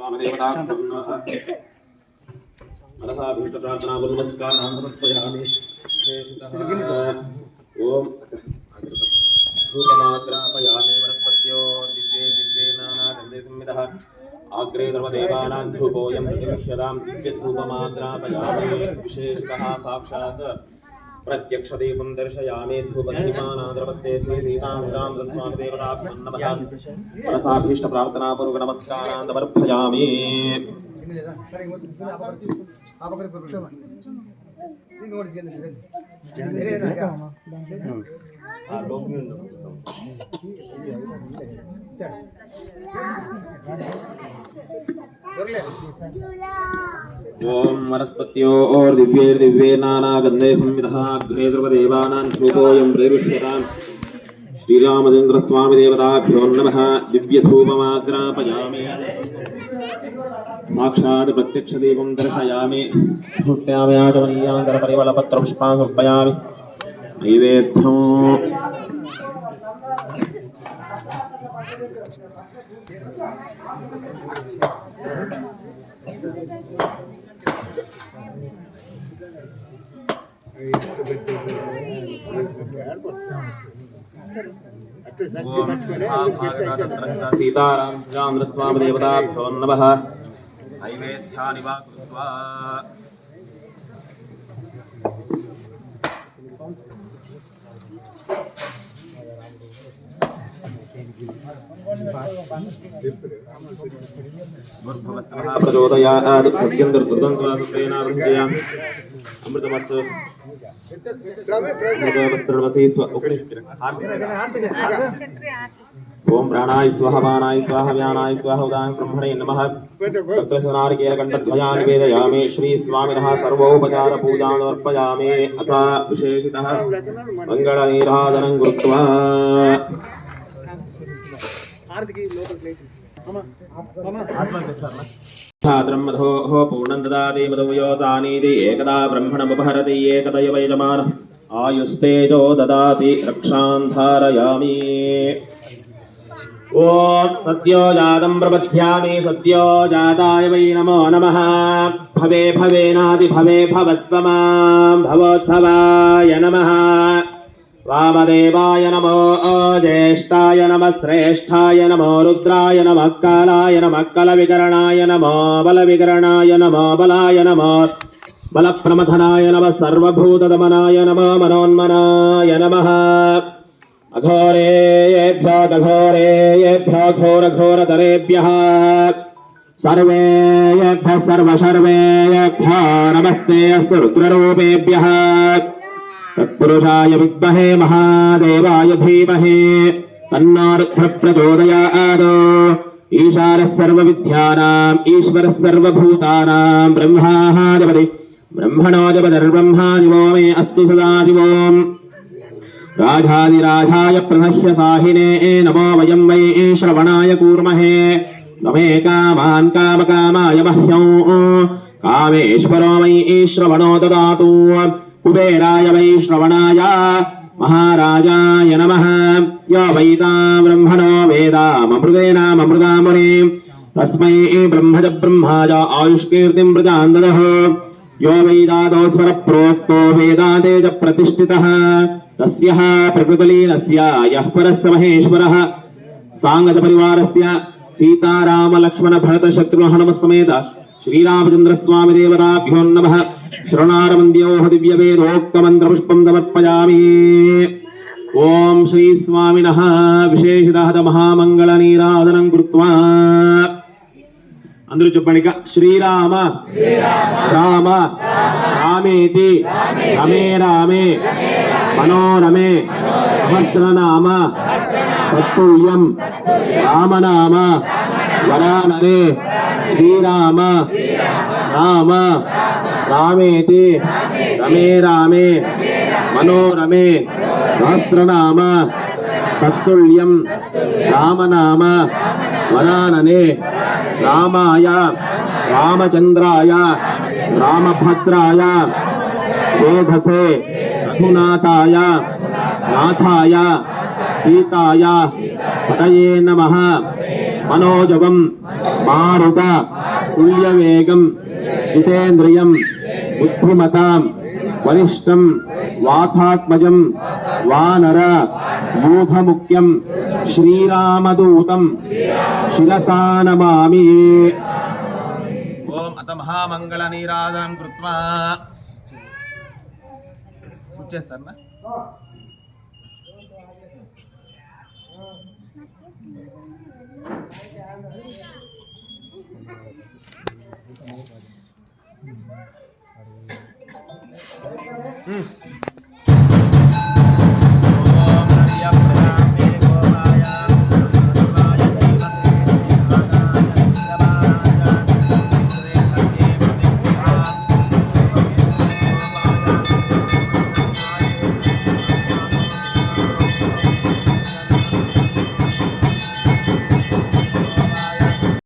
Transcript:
स्वामदेवताभ्यं नमः मनसाभीष्टप्रार्थना नमस्कारान् समर्पयामि ॐ धूपमाग्रापयामि वनस्पत्यो, दिव्ये दिव्ये नानागन्धे संविदः आग्रे सर्वदेवानां धूपोऽयं प्रतिगृह्यतां दिव्यधूपमाग्रापयामि विशेषतः साक्षात् प्रत्यक्ष देवं प्रत्यक्षदीपं दर्शयामि धूपदीपानाद्रपत्ये श्रीसीतां तस्मादेवताभ्यं नमः मनसाभीष्टप्रार्थनापूर्वनमस्कारान्तमर्पयामि Julia. हाँ। ओम वनस्पत्यो और दिव्यैर दिव्ये नाना गन्धे संविधः अग्रे द्रुपदेवानां श्लोकोऽयं प्रेरिष्यताम् श्रीरामचन्द्रस्वामिदेवताभ्यो नमः। दिव्यधूपमाग्रापयामि। साक्षात् प्रत्यक्षदीपं दर्शयामि। भूट्यामयाचमल्यान्तरपरिमलपत्रपुष्पां समर्पयामि नैवेद्यम्। Thank you. सीतारामचन्द्रस्वामिदेवताभ्यो नमः नैवेद्यानि वा कृत्वा स्व ओम प्राणाय स्वाहा वाणाय स्वाहा व्यानाय स्वाहा उदाय ब्रह्मणे नमः। तत्र नारिकेलकण्ठध्वजा निवेदयामि श्री स्वामिनः सर्वोपचार पूजां समर्पयामि अथ विशेषितः मङ्गलनीराधनं कृत्वा ఆద్రమధోః పూర్ణం దదాతి మధుయోజానీతి ఏకదా బ్రహ్మణముపహరతి ఏకదయ వైజమాన ఆయుస్తేజో దదాతి రక్షాంధారయామి. ఓ సద్యో జాతం ప్రబధ్యామి సద్యో జాతాయ వై నమో నమ. భవే భవేనాది భవే భవస్వ మాం. భవోద్భవాయ నమ. వామదేవాయ నమో జ్యేష్టాయ నమ శ్రేష్టాయ నమో రుద్రాయ నమ కాలాయ నమ కల వికరణాయ నమో బల వికరణాయ నమో బలాయ నమో బల ప్రమథనాయ నమ సర్వభూతదమనాయ నమ మనోన్మనాయ నమ అఘోరేభ్యో నమస్తే అస్ రుద్రరూపేభ్య तत्पुरुषाय विद्महे महादेवाय धीमहि तन्नो रुद्रप्रचोदयात् ईशानः सर्वविद्यानाम्, ईश्वरः सर्वभूतानां ब्रह्मादिपति ब्रह्मणोदिपतिर्ब्रह्मा शिवो मे अस्तु सदाशिवोम् राजाधिराजाय प्रदह्य साहिने, नमो वयं वै श्रवणाय कूर्महे। नमे कामान् कामकामाय मह्यं। कामेश्वरो वै श्रवणो ददातु। कुबेराय वै श्रवणाय महाराजाय नमः यो वैतां ब्रह्मणो वेदाममृतेनाममृतामुने तस्मै ब्रह्मज ब्रह्माज आयुष्कीर्तिं प्रजान् ददः यो वैदादो स्वरप्रोक्तो वेदाते च प्रतिष्ठितः तस्यः प्रकृतलीलस्य यः परस्य महेश्वरः साङ्गजपरिवारस्य सीतारामलक्ष्मणभरतशत्रुहनुमसमेत श्रीरामचन्द्रस्वामिदेवताभ्यो नमः శృణారమంద్యోహ దివ్యవేదోక్తమంత్రపుష్పం సమర్పయామి. ఓం శ్రీ స్వామిన విశేషిత మహామంగళ నీరాధనం కృత్వా. అందరూ చెప్పండి శ్రీరామ రామ రామేతి రమే రామే మనోరమే సహస్రనామ తత్తుల్యం రామనామ వరానరే శ్రీరామ రామ రామేతి. రమే రామే. మనోరమే. సహస్రనామ. తత్తుల్యం రామనామ. వరాననే. రామాయ. రామచంద్రాయ. రామభద్రాయ. వేధసే రఘునాథాయ. నాథాయ. సీతాయ. పతయే నమ. మనోజవం మారుత. తుల్యవేగం. జితేంద్రియం. బుద్ధిమతాం వరిష్టం వాతాత్మజం వానర యూధముఖ్యం శ్రీరామదూతం శిరసా నమామి ఓం అత మహామంగళ నీరాజనం కృత్వా. చేస్తారా 嗯。